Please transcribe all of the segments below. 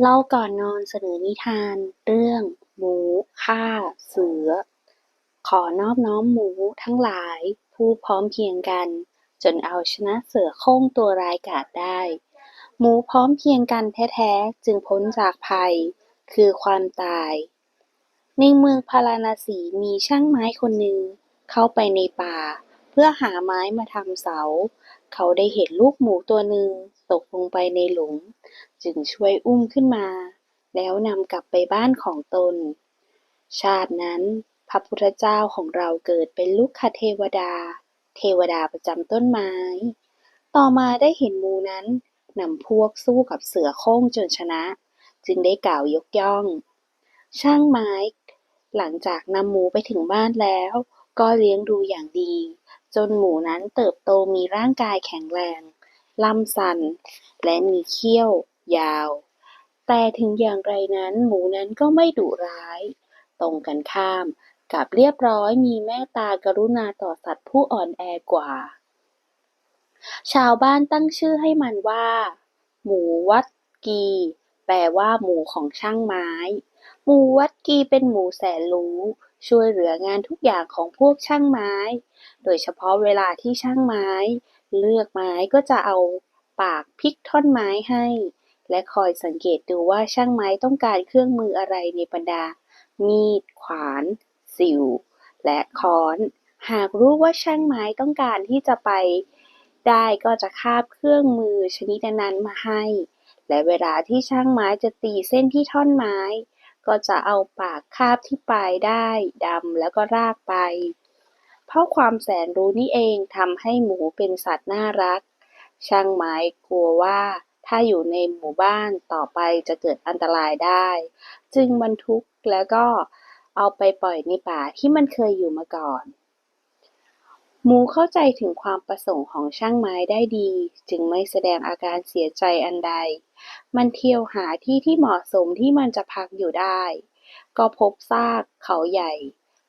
เล่าก่อนนอนเสนอนิทาน เรื่อง หมูฆ่าเสือ ขอนอบน้อมหมูทั้งหลาย ผู้พร้อมเพียงกัน จนเอาชนะเสือโคร่งตัวร้ายกาจได้ หมูพร้อมเพียงกันแท้ๆ จึงพ้นจากภัย คือความตาย ในเมืองพาราณสีมีช่างไม้คนหนึ่งเข้าไปในป่า เพื่อหาไม้มาทำเสา เขาได้เห็นลูกหมูตัวหนึ่งตกลงไปในหลุม จึงช่วยอุ้มขึ้นมา แล้วนำกลับไปบ้านของตน ชาตินั้น พระพุทธเจ้าของเราเกิดเป็นลูกคเทวดา เทวดาประจำต้นไม้ ต่อมาได้เห็นหมูนั้นนำพวกสู้กับเสือโคร่งจนชนะ จึงได้กล่าวยกย่อง ช่างไม้ หลังจากนำหมูไปถึงบ้านแล้ว ก็เลี้ยงดูอย่างดี จนหมูนั้นเติบโตมีร่างกายแข็งแรง ลำสัน และมีเขี้ยวยาว แต่ถึงอย่างไรนั้นหมูนั้นก็ไม่ดุร้าย ตรงกันข้ามกับเรียบร้อยมีเมตตากรุณาต่อสัตว์ผู้อ่อนแอกว่า ชาวบ้านตั้งชื่อให้มันว่า หมูวัดกี แปลว่าหมูของช่างไม้ หมูวัดกีเป็นหมูแสนรู้ ช่วยเหลืองานทุกอย่างของพวกช่างไม้ โดยเฉพาะเวลาที่ช่างไม้ เลือกไม้ก็จะเอาปากพลิกท่อนไม้ให้ และคอยสังเกตดูว่าช่างไม้ต้องการเครื่องมืออะไรในบรรดา มีด ขวาน สิว และค้อน หากรู้ว่าช่างไม้ต้องการที่จะไป ได้ก็จะคาบเครื่องมือชนิดนั้นมาให้ และเวลาที่ช่างไม้จะตีเส้นที่ท่อนไม้ ก็จะเอาปากคาบที่ปลายได้ดำแล้วก็รากไป เพราะความแสนรู้นี่เองทำให้หมูเป็นสัตว์น่ารัก ช่างไม้กลัวว่าถ้าอยู่ในหมู่บ้านต่อไปจะเกิดอันตรายได้ จึงบรรทุกแล้วก็เอาไปปล่อยในป่าที่มันเคยอยู่มาก่อน หมูเข้าใจถึงความประสงค์ของช่างไม้ได้ดี จึงไม่แสดงอาการเสียใจอันใด มันเที่ยวหาที่ที่เหมาะสมที่มันจะพักอยู่ได้ ก็พบซากเขาใหญ่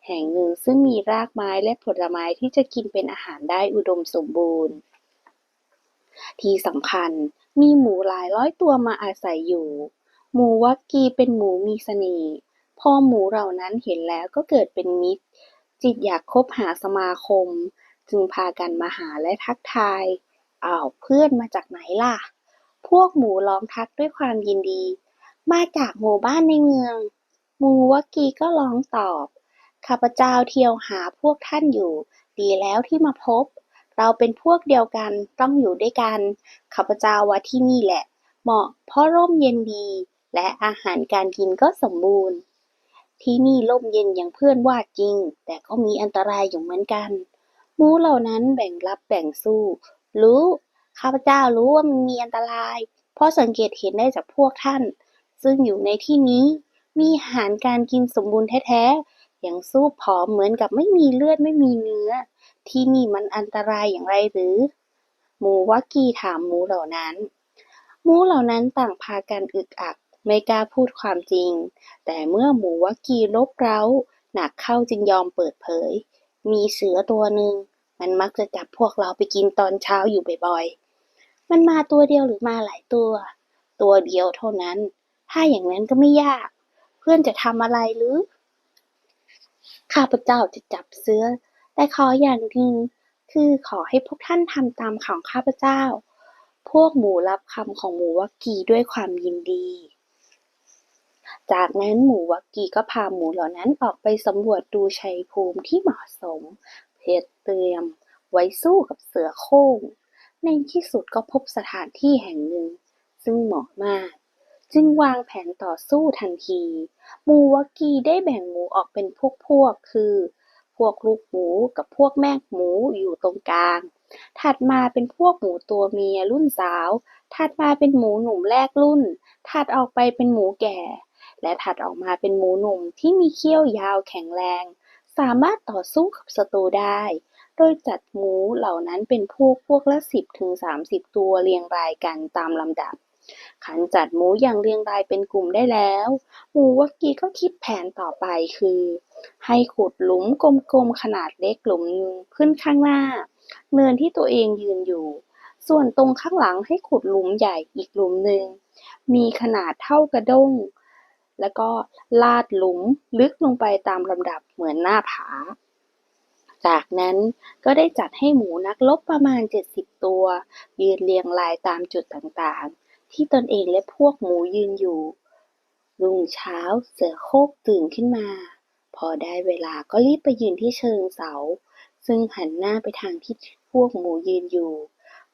แห่งหนึ่งซึ่งมีรากไม้และผลไม้ที่จะกินเป็นอาหารได้อุดมสมบูรณ์ ที่สำคัญมีหมูหลายร้อยตัวมาอาศัยอยู่ หมูวักกีเป็นหมูมีเสน่ห์พอหมูเหล่านั้นเห็นแล้วก็เกิดเป็นมิตร จิตอยากคบหาสมาคม จึงพากันมาหาและทักทายอ้าวเพื่อนมาจากไหนล่ะ พวกหมูร้องทักด้วยความยินดี มาจากหมู่บ้านในเมืองหมูวักกีก็ร้องตอบ ข้าพเจ้าเที่ยวหาพวกท่านอยู่ ดีแล้วที่มาพบ เราเป็นพวกเดียวกันต้องอยู่ด้วยกัน ข้าพเจ้าว่าที่นี่แหละ เหมาะเพราะร่มเย็นดี และอาหารการกินก็สมบูรณ์ ที่นี่ร่มเย็นอย่างเพื่อนว่าจริง แต่ก็มีอันตรายอยู่เหมือนกัน หมูเหล่านั้นแบ่งรับแบ่งสู้ รู้ ข้าพเจ้ารู้ว่ามันมีอันตราย เพราะสังเกตเห็นได้จากพวกท่าน ซึ่งอยู่ในที่นี้มีอาหารการกินสมบูรณ์แท้ๆยังสู้ผอมเหมือนกับไม่มีเลือดไม่มีเนื้อ ที่นี่มันอันตรายอย่างไรหรือ หมูวักกีถามหมูเหล่านั้น หมูเหล่านั้นต่างพากันอึกอักไม่กล้าพูดความจริง แต่เมื่อหมูวักกีรบเร้า หนักเข้าจึงยอมเปิดเผย มีเสือตัวหนึ่งมันมักจะจับพวกเราไปกินตอนเช้าอยู่บ่อยๆ มันมาตัวเดียวหรือมาหลายตัว ตัวเดียวเท่านั้น ถ้าอย่างนั้นก็ไม่ยาก เพื่อนจะทำอะไรหรือ ข้าพเจ้าจะจับเสือแต่ขออย่างหนึ่งคือขอให้พวกท่านทำตามของข้าพเจ้า พวกหมูรับคำของหมูวักกีด้วยความยินดี จากนั้นหมูวักกีก็พาหมูเหล่านั้นออกไปสำรวจดูชัยภูมิที่เหมาะสม เพื่อเตรียมไว้สู้กับเสือโคร่ง ในที่สุดก็พบสถานที่แห่งหนึ่ง ซึ่งเหมาะมาก จึงวางแผนต่อสู้ทันที หมูวักกีได้แบ่งหมูออกเป็นพวกๆคือ พวกลูกหมูกับพวกแม่หมูอยู่ตรงกลาง ถัดมาเป็นพวกหมูตัวเมียรุ่นสาว ถัดมาเป็นหมูหนุ่มแรกรุ่น ถัดออกไปเป็นหมูแก่ และถัดออกมาเป็นหมูหนุ่มที่มีเขี้ยวยาวแข็งแรง สามารถต่อสู้กับศัตรูได้ โดยจัดหมูเหล่านั้นเป็นพวกพวกละสิบถึงสามสิบตัวเรียงรายกันตามลำดับ ขันจัดหมูอย่างเรียงรายเป็นกลุ่มได้แล้ว หมูวักกีก็คิดแผนต่อไปคือ ให้ขุดหลุมกลมๆขนาดเล็กหลุมหนึ่งขึ้นข้างหน้า เนินที่ตัวเองยืนอยู่ ส่วนตรงข้างหลังให้ขุดหลุมใหญ่อีกหลุมหนึ่งมีขนาดเท่ากระด้ง แล้วก็ลาดหลุมลึกลงไปตามลำดับเหมือนหน้าผา จากนั้นก็ได้จัดให้หมูนักรบประมาณ 70 ตัว ยืนเรียงรายตามจุดต่างๆ ที่ตนเองและพวกหมูยืนอยู่รุ่งเช้าเสือโคร่งตื่นขึ้นมา พอได้เวลาก็รีบไปยืนที่เชิงเสา ซึ่งหันหน้าไปทางที่พวกหมูยืนอยู่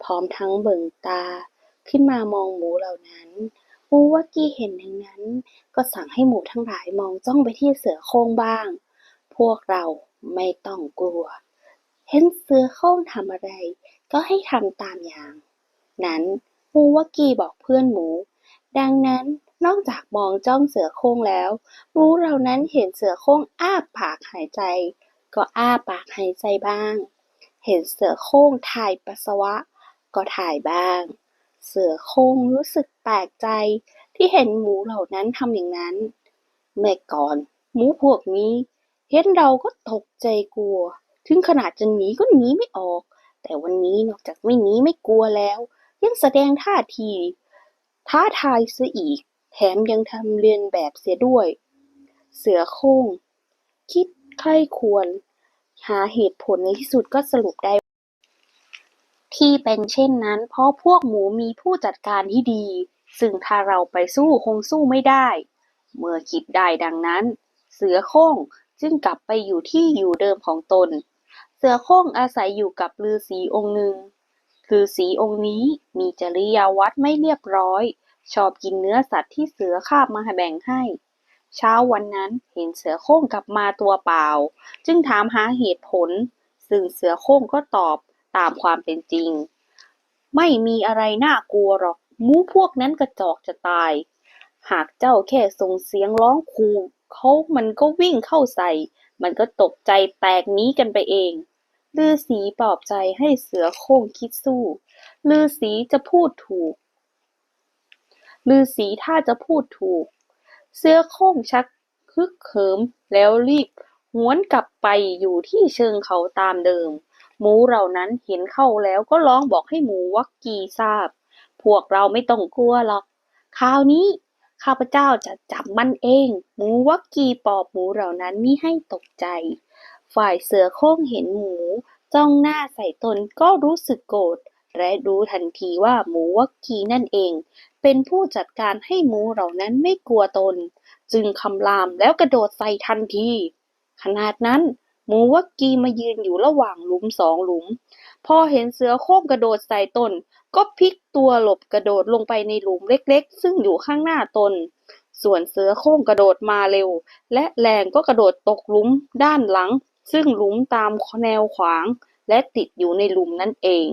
พร้อมทั้งเบิ่งตา ขึ้นมามองหมูเหล่านั้นหมูวักกี้เห็นดังนั้น ก็สั่งให้หมูทั้งหลายมองจ้องไปที่เสือโคร่งบ้าง พวกเรา ไม่ต้องกลัว เห็นเสือโคร่งทำอะไร ก็ให้ทำตามอย่าง นั้นหมูวักกี้บอกเพื่อนหมู ดังนั้นนอกจากมองจ้องเสือโคร่งแล้ว หมูเหล่านั้นเห็นเสือโคร่งอ้าปากหายใจ ก็อ้าปากหายใจบ้าง เห็นเสือโคร่งถ่ายปัสสาวะ ก็ถ่ายบ้าง เสือโคร่งรู้สึกแปลกใจที่เห็นหมูเหล่านั้นทำอย่างนั้นเมื่อก่อนหมูพวกนี้ เห็นเราก็ตกใจกลัว ถึงขนาดจะหนีก็หนีไม่ออก แต่วันนี้นอกจากไม่หนีไม่กลัวแล้ว ยังแสดงท่าที ท้าทายเสียอีก แถมยังทำเลียนแบบเสียด้วย เสือโคร่ง คิดใครควร หาเหตุผลในที่สุดก็สรุปได้ที่เป็นเช่นนั้น เพราะพวกหมูมีผู้จัดการที่ดี ซึ่งถ้าเราไปสู้คงสู้ไม่ได้ เมื่อคิดได้ดังนั้น เสือโคร่ง จึงกลับไปอยู่ที่อยู่เดิมของตน เสือโคร่งอาศัยอยู่กับฤาษีองค์หนึ่งฤาษีองค์นี้มีจริยาวัดไม่เรียบร้อย ชอบกินเนื้อสัตว์ที่เสือคาบมาแบ่งให้ เช้าวันนั้นเห็นเสือโคร่งกลับมาตัวเปล่า จึงถามหาเหตุผล ซึ่งเสือโคร่งก็ตอบตามความเป็นจริง ไม่มีอะไรน่ากลัวหรอก มูพวกนั้นกระจอกจะตาย หากเจ้าแค่ส่งเสียงร้องขู่ เขามันก็วิ่งเข้าใส่ มันก็ตกใจแตกหนีกันไปเองฤาษีปลอบใจให้เสือโคร่งคิดสู้ฤาษีจะพูดถูกฤาษีถ้าจะพูดถูก เสือโคร่งชักฮึกเหิมแล้วรีบหวนกลับไปอยู่ที่เชิงเขาตามเดิม หมูเหล่านั้นเห็นเข้าแล้วก็ร้องบอกให้หมูวักกีทราบ พวกเราไม่ต้องกลัวหรอก คราวนี้ ข้าพเจ้าจะจับมันเอง หมูวักกีปอบหมูเหล่านั้นมิให้ตกใจ ฝ่ายเสือโคร่งเห็นหมู จ้องหน้าใส่ตนก็รู้สึกโกรธ และรู้ทันทีว่าหมูวักกีนั่นเอง เป็นผู้จัดการให้หมูเหล่านั้นไม่กลัวตน จึงคำรามแล้วกระโดดใส่ทันที ขนาดนั้น หมูวักกีมายืนอยู่ระหว่างหลุมสองหลุม พอเห็นเสือโคร่งกระโดดใส่ตน ก็พลิกตัวหลบกระโดดลงไปในหลุมเล็กๆ ซึ่งอยู่ข้างหน้าตน ส่วนเสือโคร่งกระโดดมาเร็ว และแรงก็กระโดดตกหลุมด้านหลัง ซึ่งหลุมตามแนวขวาง และติดอยู่ในหลุมนั่นเอง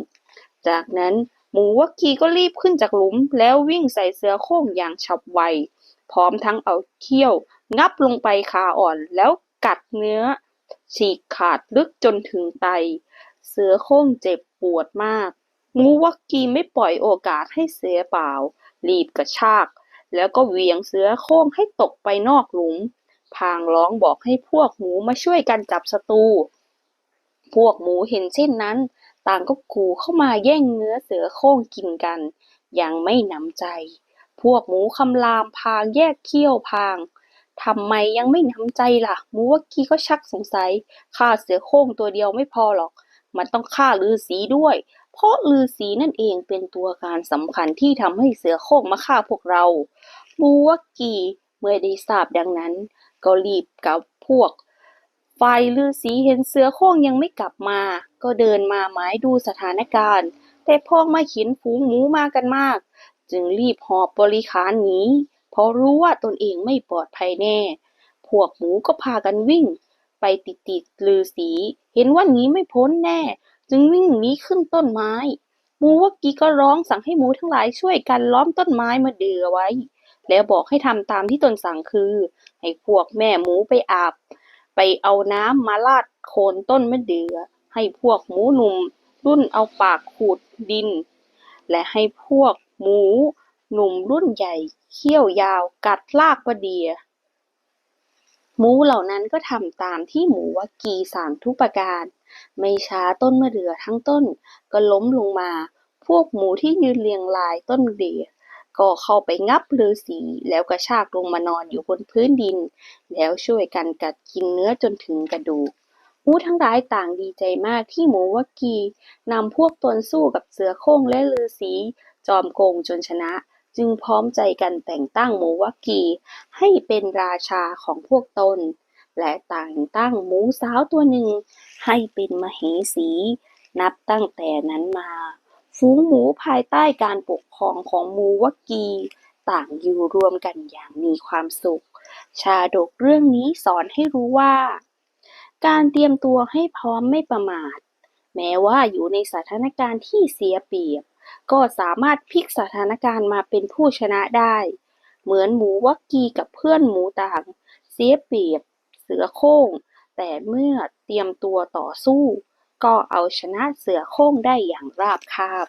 จากนั้นหมูวักกีก็รีบขึ้นจากหลุม แล้ววิ่งใส่เสือโคร่งอย่างฉับไว พร้อมทั้งเอาเขี้ยว งับลงไปขาอ่อนแล้วกัดเนื้อ ฉีกขาดลึกจนถึงไต เสือโคร่งเจ็บปวดมากหมูวักกีไม่ปล่อยโอกาสให้เสียเปล่า รีบกระชาก แล้วก็เหวี่ยงเสือโคร่งให้ตกไปนอกหลุม พางร้องบอกให้พวกหมูมาช่วยกันจับศัตรู พวกหมูเห็นเช่นนั้น ต่างก็กูเข้ามาแย่งเนื้อเสือโคร่งกินกันย่างไม่หนำใจ พวกหมูคำรามพางแยกเขี้ยวพางทำไมยังไม่หนำใจล่ะหมูวักกีก็ชักสงสัยฆ่าเสือโคร่งตัวเดียวไม่พอหรอก มันต้องฆ่าฤาษีด้วย เพราะฤาษีนั่นเองเป็นตัวการสำคัญที่ทำให้เสือโคร่งมาฆ่าพวกเราหมูวักกีเมื่อได้ทราบดังนั้น ก็รีบกับพวกฝ่ายฤาษีเห็นเสือโคร่งยังไม่กลับมา ก็เดินมาหมายดูสถานการณ์ แต่พอมาเห็นฝูงหมูมากันมาก จึงรีบหอบบริขารหนีเพราะรู้ว่าตนเองไม่ปลอดภัยแน่ พวกหมูก็พากันวิ่ง ไปติดติดๆฤาษีเห็นว่าหนีไม่พ้นแน่ จึงวิ่งหนีขึ้นต้นไม้หมูวกีก็ร้องสั่งให้หมูทั้งหลายช่วยกันล้อมต้นไม้มาเดือไว้ แล้วบอกให้ทำตามที่ตนสั่งคือ ให้พวกแม่หมูไปอาบ ไปเอาน้ำมาราดโคนต้นมะเดื่อให้พวกหมูหนุ่ม รุ่นเอาปากขูดดิน และให้พวกหมูหนุ่มรุ่นใหญ่เขี้ยวยาวกัดรากประเดีย หมูเหล่านั้นก็ทำตามที่หมูวักกีสั่งทุกประการ ไม่ช้าต้นมะเดื่อทั้งต้นก็ล้มลงมา พวกหมูที่ยืนเรียงรายต้นเดียก็เข้าไปงับฤาษีแล้วกระชากลงมานอนอยู่บนพื้นดิน แล้วช่วยกันกัดกินเนื้อจนถึงกระดูกหมูทั้งหลายต่างดีใจมากที่หมูวักกีนำพวกตนสู้กับเสือโคร่งและฤาษีจอมโกงจนชนะ จึงพร้อมใจกันแต่งตั้งมูวกีให้เป็นราชาของพวกตน และแต่งตั้งหมูสาวตัวหนึ่ง ให้เป็นมเหสี นับตั้งแต่นั้นมา ฝูงหมูภายใต้การปกครองของมูวกีต่างอยู่รวมกันอย่างมีความสุข ชาดกเรื่องนี้สอนให้รู้ว่า การเตรียมตัวให้พร้อมไม่ประมาท แม้ว่าอยู่ในสถานการณ์ที่เสียเปรียบ ก็สามารถพลิกสถานการณ์มาเป็นผู้ชนะได้ เหมือนหมูวักกีกับเพื่อนหมูต่าง เสียเปรียบ เสือโค้ง แต่เมื่อเตรียมตัวต่อสู้ ก็เอาชนะเสือโค้งได้อย่างราบคาบ